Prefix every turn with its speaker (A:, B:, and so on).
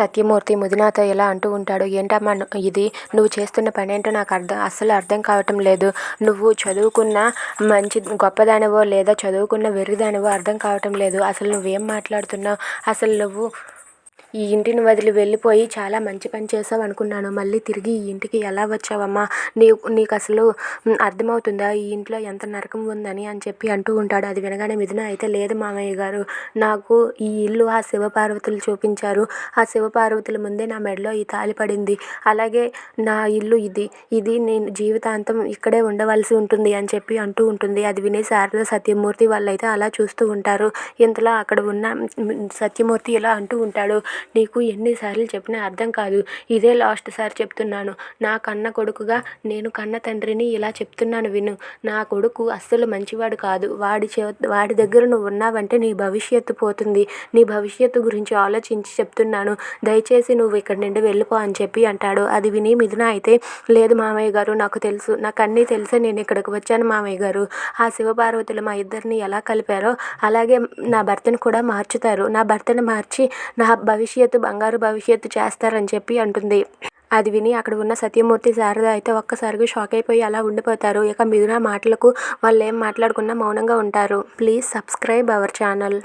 A: సత్యమూర్తి ముదినాతో ఇలా అంటూ ఉంటాడు ఏంటమ్మా ఇది? నువ్వు చేస్తున్న పని ఏంటో నాకు అర్థం అస్సలు అర్థం కావటం లేదు. నువ్వు చదువుకున్న మంచి గొప్పదానివో లేదా చదువుకున్న వెర్రిదానివో అర్థం కావటం లేదు. అసలు నువ్వేం మాట్లాడుతున్నావు? అసలు నువ్వు ఈ ఇంటిని వదిలి వెళ్ళిపోయి చాలా మంచి పని చేసావు అనుకున్నాను. మళ్ళీ తిరిగి ఈ ఇంటికి ఎలా వచ్చావమ్మా? నీకు నీకు అసలు అర్థమవుతుందా? ఈ ఇంట్లో ఎంత నరకం ఉందని అని చెప్పి అంటూ ఉంటాడు. అది వినగానే మిథున అయితే లేదు మామయ్య గారు. నాకు ఈ ఇల్లు ఆ శివపార్వతులు చూపించారు. ఆ శివపార్వతుల ముందే నా మెడలో ఈ తాళి పడింది. అలాగే నా ఇల్లు ఇది. ఇది నేను జీవితాంతం ఇక్కడే ఉండవలసి ఉంటుంది అని చెప్పి అంటూ ఉంటుంది. అది వినే శారద సత్యమూర్తి వాళ్ళైతే అలా చూస్తూ ఉంటారు. ఇంతలో అక్కడ ఉన్న సత్యమూర్తి ఇలా అంటూ ఉంటాడు. నీకు ఎన్నిసార్లు చెప్పినా అర్థం కాదు. ఇదే లాస్ట్ సారి చెప్తున్నాను. నా కన్న కొడుకుగా నేను కన్న తండ్రిని ఇలా చెప్తున్నాను విను. నా కొడుకు అస్సలు మంచివాడు కాదు. వాడి చే వాడి దగ్గర నువ్వు ఉన్నావంటే నీ భవిష్యత్తు పోతుంది. నీ భవిష్యత్తు గురించి ఆలోచించి చెప్తున్నాను. దయచేసి నువ్వు ఇక్కడి నుండి వెళ్ళిపో అని చెప్పి అంటాడు. అది విని మిథున అయితే లేదు మామయ్య గారు నాకు తెలుసు. నాకు అన్నీ తెలిసే నేను ఇక్కడికి వచ్చాను మామయ్య గారు. ఆ శివపార్వతులు మా ఇద్దరిని ఎలా కలిపారో అలాగే నా భర్తను కూడా మార్చుతారు. నా భర్తను మార్చి నా భవిష్యత్తు బంగారు భవిష్యత్తు చేస్తారని చెప్పి అంటుంది. అది విని అక్కడ ఉన్న సత్యమూర్తి శారద అయితే ఒక్కసారిగా షాక్ అయిపోయి అలా ఉండిపోతారు. ఇక మిగిలిన మాటలకు వాళ్ళు ఏం మాట్లాడకుండా మౌనంగా ఉంటారు. Please subscribe our channel.